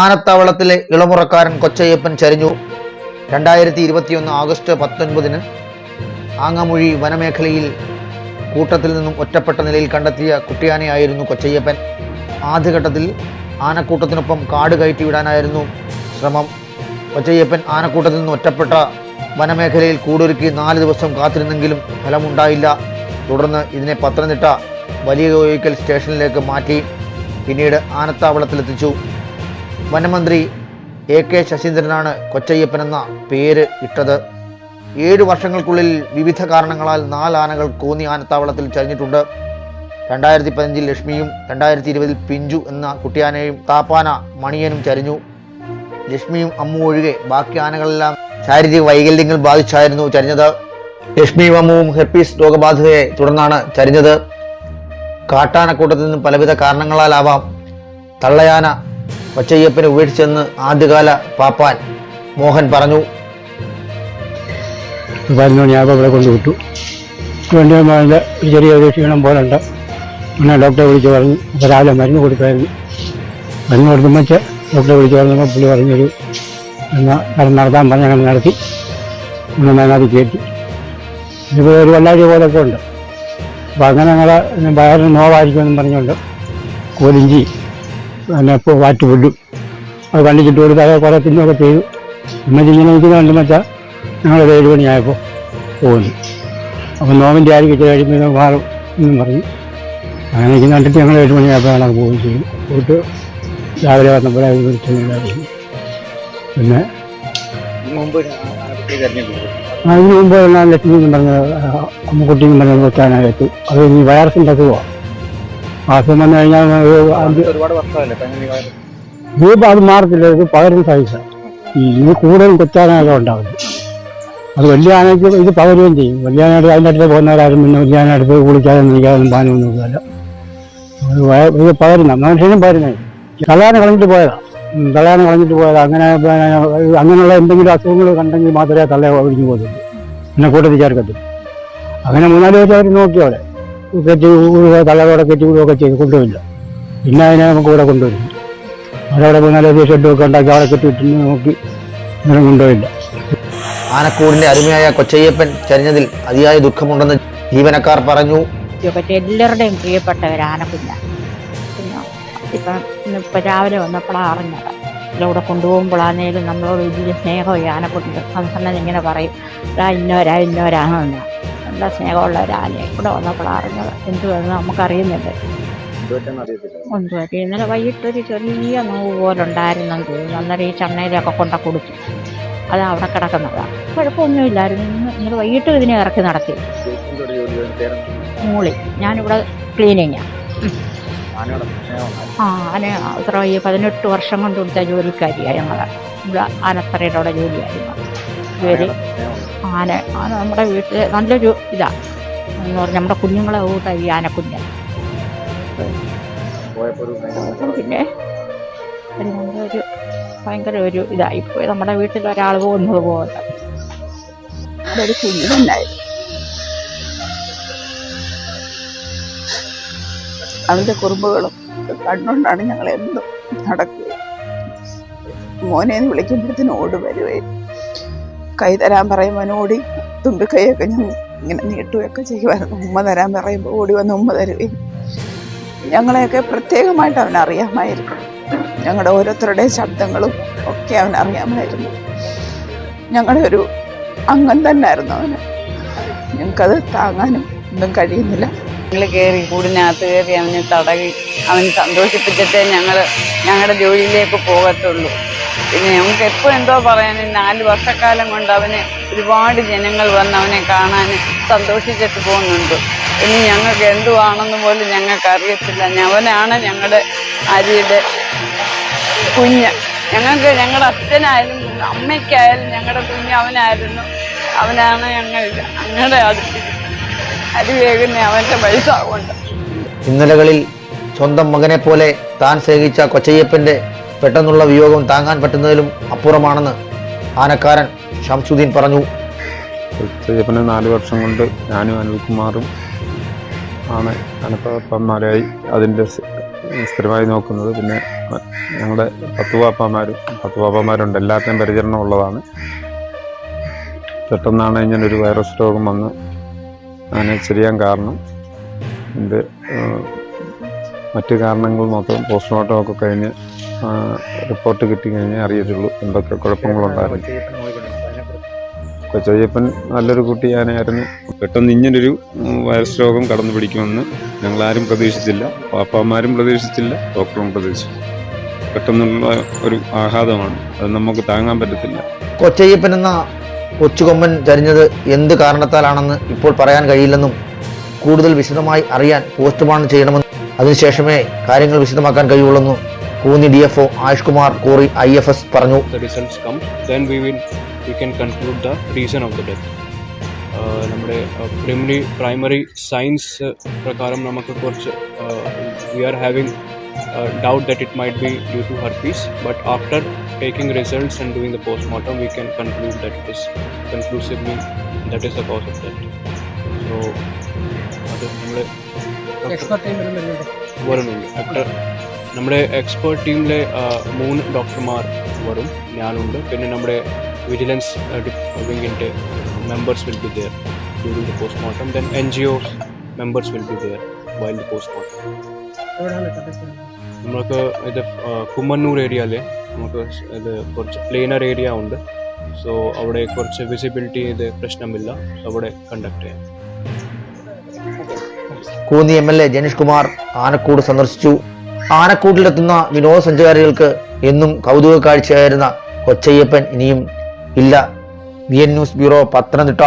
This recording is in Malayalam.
ആനത്താവളത്തിലെ ഇളമുറക്കാരൻ കൊച്ചയ്യപ്പൻ ചരിഞ്ഞു. രണ്ടായിരത്തി ഇരുപത്തിയൊന്ന് ആഗസ്റ്റ് പത്തൊൻപതിന് ആങ്ങമൊഴി വനമേഖലയിൽ കൂട്ടത്തിൽ നിന്നും ഒറ്റപ്പെട്ട നിലയിൽ കണ്ടെത്തിയ കുട്ടിയാനയായിരുന്നു കൊച്ചയ്യപ്പൻ. ആദ്യഘട്ടത്തിൽ ആനക്കൂട്ടത്തിനൊപ്പം കാട് കയറ്റിവിടാനായിരുന്നു ശ്രമം. കൊച്ചയ്യപ്പൻ ആനക്കൂട്ടത്തിൽ നിന്ന് ഒറ്റപ്പെട്ട വനമേഖലയിൽ കൂടൊരുക്കി നാല് ദിവസം കാത്തിരുന്നെങ്കിലും ഫലമുണ്ടായില്ല. തുടർന്ന് ഇതിനെ പത്തനംതിട്ട വലിയ കോയിക്കൽ സ്റ്റേഷനിലേക്ക് മാറ്റി. പിന്നീട് ആനത്താവളത്തിലെത്തിച്ചു. വനമന്ത്രി എ കെ ശശീന്ദ്രനാണ് കൊച്ചയ്യപ്പൻ എന്ന പേര് ഇട്ടത്. ഏഴു വർഷങ്ങൾക്കുള്ളിൽ വിവിധ കാരണങ്ങളാൽ നാല് ആനകൾ കോന്നി ആനത്താവളത്തിൽ ചരിഞ്ഞിട്ടുണ്ട്. രണ്ടായിരത്തി പതിനഞ്ചിൽ ലക്ഷ്മിയും രണ്ടായിരത്തി ഇരുപതിൽ പിഞ്ചു എന്ന കുട്ടിയാനയും താപ്പാന മണിയനും ചരിഞ്ഞു. ലക്ഷ്മിയും അമ്മു ഒഴികെ ബാക്കി ആനകളെല്ലാം ശാരീരിക വൈകല്യങ്ങൾ ബാധിച്ചായിരുന്നു ചരിഞ്ഞത്. ലക്ഷ്മിയും അമ്മുവും ഹെർപ്പീസ് രോഗബാധിതയെ തുടർന്നാണ് ചരിഞ്ഞത്. കാട്ടാനക്കൂട്ടത്തിൽ നിന്നും പലവിധ കാരണങ്ങളാലാവാം. തള്ളയാന കൊച്ചയ്യപ്പനെ ഉപേക്ഷിച്ചെന്ന് ആദ്യകാല പാപ്പാൻ മോഹൻ പറഞ്ഞു. ഇവിടെ കൊണ്ടുവിട്ടു. വണ്ടി വന്നതിന്റെ ചെറിയൊരു ക്ഷീണം പോലെ ഉണ്ട് പിന്നെ ഡോക്ടറെ വിളിച്ച് പറഞ്ഞു രാവിലെ മരുന്ന് കൊടുക്കായിരുന്നു മരുന്ന് കൊടുക്കുമ്പോൾ ഡോക്ടറെ വിളിച്ച് പറഞ്ഞപ്പോൾ പുള്ളി പറഞ്ഞൊരു നടത്താൻ അങ്ങനെ നടത്തി. ഒന്ന് അതിനകത്ത് കയറ്റി ഇപ്പോൾ ഒരു വല്ലാഴ്ച പോലൊക്കെ ഉണ്ട്. അപ്പോൾ അങ്ങനെ ഞങ്ങളെ വയറിന് നോവായിരിക്കുമെന്നും പറഞ്ഞുകൊണ്ട് കോലിഞ്ചി പിന്നെ വാറ്റ് വിടും അത് കണ്ടിച്ചിട്ട് കൊടുത്ത് തല കുറേ തിന്നൊക്കെ ചെയ്തു. ഉമ്മച്ചി ഇങ്ങനെ നിൽക്കുന്ന കണ്ടു വെച്ചാൽ ഞങ്ങളൊരു ഏഴ് മണിയായപ്പോൾ പോകുന്നു അപ്പം നോമിന്റെ ആയിരിക്കും ഇച്ചിരി കഴിയുമ്പോൾ മാറും എന്നും പറഞ്ഞു അങ്ങനെ ഇത് കണ്ടിട്ട് ഞങ്ങൾ ഏഴ് മണിയായപ്പോൾ ഞങ്ങൾ പോവുകയും ചെയ്തു. പോയിട്ട് രാവിലെ വന്നപ്പോൾ അത് വിളിച്ചിട്ടുണ്ടായിരുന്നു പിന്നെ അതിന് മുമ്പ് ഞാൻ ലക്ഷ്മി പറഞ്ഞ അമ്മക്കുട്ടി എന്ന് പറഞ്ഞ കൊച്ചാനായിട്ട് അത് ഈ വൈറസിന്റെ അസുഖമാണ് അസുഖം വന്നു കഴിഞ്ഞാൽ ഇത് അത് മാറത്തില്ല ഇത് പകരും സഹിച്ച ഇത് കൂടുതലും കൊച്ചാനായിട്ട് ഉണ്ടാവുന്നത് അത് വലിയ ആനയ്ക്ക് ഇത് പകരുകയും ചെയ്യും. വലിയ ആനയുടെ അതിന്റെ അടുത്ത് പോകുന്നവരാരും പിന്നെ വലിയ ആനയുടെ അടുത്ത് കുളിക്കാതെ നിൽക്കാതെ പാനൊന്നുമില്ല അത് വയ- ഇത് പകരുന്ന മനുഷ്യനും പകരുന്നേ കളയാനെ കളഞ്ഞിട്ട് പോയതാണ് തള്ളാനെ കളഞ്ഞിട്ട് പോയതാണ് അങ്ങനെ അങ്ങനെയുള്ള എന്തെങ്കിലും അസുഖങ്ങൾ കണ്ടെങ്കിൽ മാത്രമേ തള്ളയെ ഒഴിഞ്ഞു പോകുന്നുള്ളൂ പിന്നെ കൂട്ടത്തിൽ ചേർക്കത്തില്ല. അങ്ങനെ മൂന്നാൽ ദിവസം അവർ നോക്കി കെട്ടി വിടുകയോ തള്ളയോടെ കെട്ടി വിടുകയൊക്കെ ചെയ്ത് കൊണ്ടുവരില്ല. പിന്നെ അതിനെ നമുക്ക് ഇവിടെ കൊണ്ടുവരും. അതവിടെ മൂന്നാൽ ദിവസം ഷെഡൊക്കെ ഉണ്ടാക്കി അവിടെ കെട്ടിയിട്ട് നോക്കി അങ്ങനെ കൊണ്ടുവരില്ല. ആനക്കൂടിന്റെ അരുമയായ കൊച്ചയ്യപ്പൻ ചരിഞ്ഞതിൽ അതിയായ ദുഃഖമുണ്ടെന്ന് ജീവനക്കാർ പറഞ്ഞു. എല്ലാവരുടെയും പ്രിയപ്പെട്ട ഒരു ആനക്കുഞ്ഞ. പിന്നെ ഇപ്പം ഇന്നിപ്പോൾ രാവിലെ വന്നപ്പോഴാണ് അറിഞ്ഞത്. ഇതിലൂടെ കൊണ്ടുപോകുമ്പോഴാണേലും നമ്മളോട് വലിയ സ്നേഹമായി ആനക്കുട്ടി സംസാരം ഇങ്ങനെ പറയും. ഇന്നവരാ ഇന്നവരാണെന്ന് നല്ല സ്നേഹമുള്ള ഒരാളെ ഇവിടെ വന്നപ്പോഴാണ് അറിഞ്ഞത് എന്തുവെന്ന് നമുക്കറിയുന്നില്ല കൊണ്ടുപോയി ഇന്നലെ വൈകിട്ട് വൈകിട്ടൊരു ചെറിയ നോവ് പോലെ ഉണ്ടായിരുന്നെന്ന് തോന്നുന്നു. അന്നേരം ഈ ചണ്ണയിലൊക്കെ കൊണ്ട കൊടുത്തു അത് അവിടെ കിടക്കുന്നതാണ് കുഴപ്പമൊന്നുമില്ലായിരുന്നു. ഇന്ന് ഇന്നലെ വൈകിട്ട് ഇതിനെ ഇറക്കി നടത്തി. ഒരു? മൂളി. ഞാനിവിടെ ക്ലീനിങ്ങാണ് ആ ആന അത്ര ഈ പതിനെട്ട് വർഷം കൊണ്ട് കൊടുത്ത ജോലിക്കാരിയാണ് ഞങ്ങൾ ഇവിടെ ആനത്തറയുടെ അവിടെ ജോലിയായിരുന്നു. സ്നേഹമാണ്. ആന ആന നമ്മുടെ വീട്ടിൽ നല്ലൊരു ഇതാ. എന്ന് പറഞ്ഞാൽ നമ്മുടെ കുഞ്ഞുങ്ങളെ കൂട്ട ഈ ആനക്കുഞ്ഞ്. ഒരു പിന്നെ ഒരു ഭയങ്കര ഒരു ഇതായിപ്പോയി നമ്മുടെ വീട്ടിൽ ഒരാൾ പോകുന്നത് പോലെ. അതൊരു കുഞ്ഞു തന്നെയായിരുന്നു. അവന്റെ കുറുമ്പുകളും കണ്ടുകൊണ്ടാണ് ഞങ്ങൾ എന്നും നടക്കുക. മോനെ എന്ന് വിളിക്കുമ്പോഴത്തേനും ഓടി വരുകയും കൈ തരാൻ പറയുമ്പോൾ ഓടി തുമ്പിക്കൈയൊക്കെ ഞാൻ ഇങ്ങനെ നീട്ടുകയൊക്കെ ചെയ്യുമായിരുന്നു. ഉമ്മ തരാൻ പറയുമ്പോൾ ഓടി വന്ന് ഉമ്മ തരുകയും ഞങ്ങളെയൊക്കെ പ്രത്യേകമായിട്ട് അവൻ അറിയാമായിരുന്നു. ഞങ്ങളുടെ ഓരോരുത്തരുടെയും ശബ്ദങ്ങളും ഒക്കെ അവൻ അറിയാമായിരുന്നു. ഞങ്ങളുടെ ഒരു അംഗം തന്നെയായിരുന്നു അവന്. ഞങ്ങൾക്കത് താങ്ങാനും ഒന്നും കഴിയുന്നില്ല. ഞങ്ങൾ കയറി കൂടിനകത്ത് കയറി അവനെ തടവി അവൻ സന്തോഷിപ്പിച്ചിട്ടേ ഞങ്ങൾ ഞങ്ങളുടെ ജോലിയിലേക്ക് പോകത്തുള്ളൂ. നമുക്ക് എപ്പോൾ എന്തോ പറയാന് നാല് വർഷക്കാലം കൊണ്ട് അവന് ഒരുപാട് ജനങ്ങൾ വന്ന് അവനെ കാണാൻ സന്തോഷിച്ചിട്ട് പോകുന്നുണ്ട്. ഇനി ഞങ്ങൾക്ക് എന്തുവാണെന്ന് പോലും ഞങ്ങൾക്ക് അറിയത്തില്ല. അവനാണ് ഞങ്ങളുടെ അരിയുടെ കുഞ്ഞ്. ഞങ്ങൾക്ക് ഞങ്ങളുടെ അച്ഛനായാലും അമ്മയ്ക്കായാലും ഞങ്ങളുടെ കുഞ്ഞ് അവനായിരുന്നു. അവനാണ് ഞങ്ങൾ ഞങ്ങളുടെ അടുത്ത് അരി വേകുന്ന അവന്റെ പൈസ കൊണ്ട്. ഇന്നലകളിൽ സ്വന്തം മകനെ പോലെ താൻ സേവിച്ച കൊച്ചയ്യപ്പന്റെ പെട്ടെന്നുള്ള വിയോഗം താങ്ങാൻ പറ്റുന്നതിലും അപ്പുറമാണെന്ന് ആനക്കാരൻ ഷംസുദ്ദീൻ പറഞ്ഞു. ചെയ്യപ്പനെ നാല് വർഷം കൊണ്ട് ഞാനും അനിൽകുമാറും ആണ് അനപ്പന്മാരായി അതിന്റെ സ്ഥിരമായി നോക്കുന്നത്. പിന്നെ ഞങ്ങളുടെ പത്ത് പാപ്പന്മാരും പത്ത് പാപ്പന്മാരുണ്ട് എല്ലാത്തിനും പരിചരണം ഉള്ളതാണ് പെട്ടെന്നാണ് ഒരു വൈറസ് രോഗം വന്ന് അതിനെ ചെയ്യാൻ കാരണം. എന്റെ മറ്റു കാരണങ്ങൾ മൊത്തം പോസ്റ്റ്മോർട്ടം ഒക്കെ കഴിഞ്ഞ് റിപ്പോർട്ട് കിട്ടി കഴിഞ്ഞാൽ അറിയത്തുള്ളൂ എന്തൊക്കെ കുഴപ്പങ്ങളുണ്ടായിരുന്നു. കൊച്ചയ്യപ്പൻ നല്ലൊരു കുട്ടിയാനായിരുന്നു. പെട്ടെന്ന് ഇങ്ങനൊരു വൈറസ് രോഗം കടന്നു പിടിക്കുമെന്ന് ഞങ്ങളാരും പ്രതീക്ഷിച്ചില്ല. പാപ്പാമാരും പ്രതീക്ഷിച്ചില്ല ഡോക്ടറും പ്രതീക്ഷിച്ചു പെട്ടെന്നുള്ള ഒരു ആഘാതമാണ്. അത് നമുക്ക് താങ്ങാൻ പറ്റത്തില്ല. കൊച്ചയ്യപ്പൻ എന്ന കൊച്ചുകൊമ്പൻ ചരിഞ്ഞത് എന്ത് കാരണത്താലാണെന്ന് ഇപ്പോൾ പറയാൻ കഴിയില്ലെന്നും കൂടുതൽ വിശദമായി അറിയാൻ പോസ്റ്റ്മോർട്ടം ചെയ്യണമെന്നും അതിനുശേഷമേ കാര്യങ്ങൾ വിശദമാക്കാൻ കഴിയുള്ളെന്നും Konni D F O Ayush Kumar Kori I F S പറഞ്ഞു the results come, then we will we can conclude the reason of the death. ആഹ് നമ്മുടെ പ്രിമിനറി പ്രൈമറി സയൻസ് പ്രകാരം നമുക്ക് കുറച്ച് we are having doubt that it might be due to herpes but after taking results and doing the postmortem we can conclude that it is conclusively that is the cause of death so അത് നമ്മുടെ വരുന്നുണ്ട് ആഫ്റ്റർ നമ്മുടെ എക്സ്പേർട്ട് ടീമിലെ മൂന്ന് ഡോക്ടർമാർ വരും. ഞാനുണ്ട്. പിന്നെ നമ്മുടെ vigilance വിങ്ങിന്റെ members will be there during the postmortem then N G O members will be there while the postmortem നമുക്ക് ഇത് കുമ്മന്നൂർ ഏരിയയിലെ നമുക്ക് ഇത് കുറച്ച് പ്ലെയിനർ ഏരിയ ഉണ്ട്. സോ അവിടെ കുറച്ച് വിസിബിലിറ്റി ഇത് പ്രശ്നമില്ല. അവിടെ കണ്ടക്ട് ചെയ്യാം. Konni M L A Janeesh Kumar ആനക്കൂട് സന്ദർശിച്ചു. ആനക്കൂട്ടിലെത്തുന്ന വിനോദസഞ്ചാരികൾക്ക് എന്നും കൗതുക കാഴ്ചയായിരുന്ന കൊച്ചയ്യപ്പൻ ഇനിയും ഇല്ല. V N news bureau Pathanamthitta.